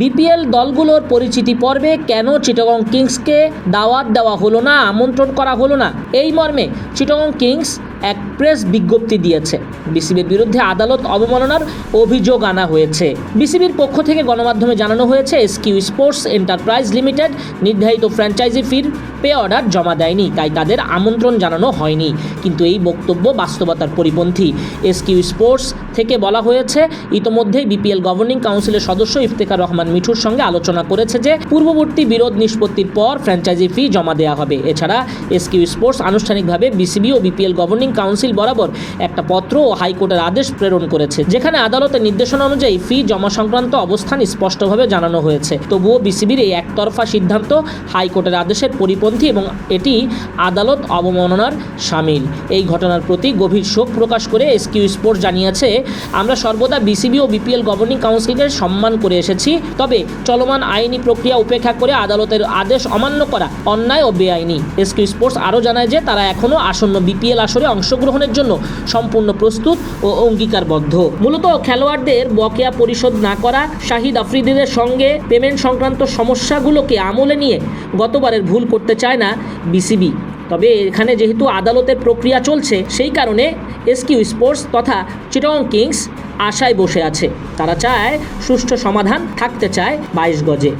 BPL দলগুলোর পরিচিতি পর্বে কেন চিটাগং কিংসকে দাওয়াত দেওয়া হলো না, আমন্ত্রণ করা হলো না? এই মর্মে চিটাগং কিংস এক প্রেস বিজ্ঞপ্তি দিয়েছে। বিসিবির বিরুদ্ধে আদালত অবমাননার অভিযোগ আনা হয়েছে। বিসিবির পক্ষ থেকে গণমাধ্যমে জানানো হয়েছে, এসকিউ স্পোর্টস এন্টারপ্রাইজ লিমিটেড নির্ধারিত ফ্র্যাঞ্চাইজি ফির পে অর্ডার জমা দেয়নি, তাই তাদের আমন্ত্রণ জানানো হয়নি। কিন্তু এই বক্তব্য বাস্তবতার পরিপন্থী। এসকিউ স্পোর্টস থেকে বলা হয়েছে, ইতোমধ্যেই বিপিএল গভর্নিং কাউন্সিলের সদস্য ইফতেখার রহমান মিঠুর সঙ্গে আলোচনা করেছে যে, পূর্ববর্তী বিরোধ নিষ্পত্তির পর ফ্র্যাঞ্চাইজি ফি জমা দেওয়া হবে। এছাড়া এসকিউ স্পোর্টস আনুষ্ঠানিকভাবে বিসিবি ও বিপিএল গভর্নিং কাউন্সিল বরাবর একটা পত্র ও হাইকোর্টের আদেশ প্রেরণ করেছে, যেখানে আদালতের নির্দেশনা অনুযায়ী ফি জমা সংক্রান্ত অবস্থান স্পষ্টভাবে জানানো হয়েছে। তবুও বিসিবির এই একতরফা সিদ্ধান্ত হাইকোর্টের আদেশের পরিপন্থী এবং এটি আদালত অবমাননার সামিল। এই ঘটনার প্রতি গভীর শোক প্রকাশ করে এসকিউ স্পোর্টস জানিয়েছে, আমরা সর্বদা বিসিবি ও বিপিএল গভর্নিং কাউন্সিলকে সম্মান করে এসেছি, তবে চলমান আইনি প্রক্রিয়া উপেক্ষা করে আদালতের আদেশ অমান্য করা অন্যায় ও বেআইনি। এসকিউ স্পোর্টস আরও জানায় যে, তারা এখনও আসন্ন বিপিএল আসরে অংশগ্রহণের জন্য সম্পূর্ণ প্রস্তুত ও অঙ্গীকারবদ্ধ। মূলত খেলোয়াড়দের বকেয়া পরিশোধ না করা, শাহিদ আফ্রিদিদের সঙ্গে পেমেন্ট সংক্রান্ত সমস্যাগুলোকে আমলে নিয়ে গতবারের ভুল করতে চায় না বিসিবি তবে এখানে যেহেতু আদালতের প্রক্রিয়া চলছে, সেই কারণে এসকিউ স্পোর্টস তথা চিটং কিংস আশায় বসে আছে। তারা চায় সুষ্ঠু সমাধান থাকতে চায় বাইশ গজে।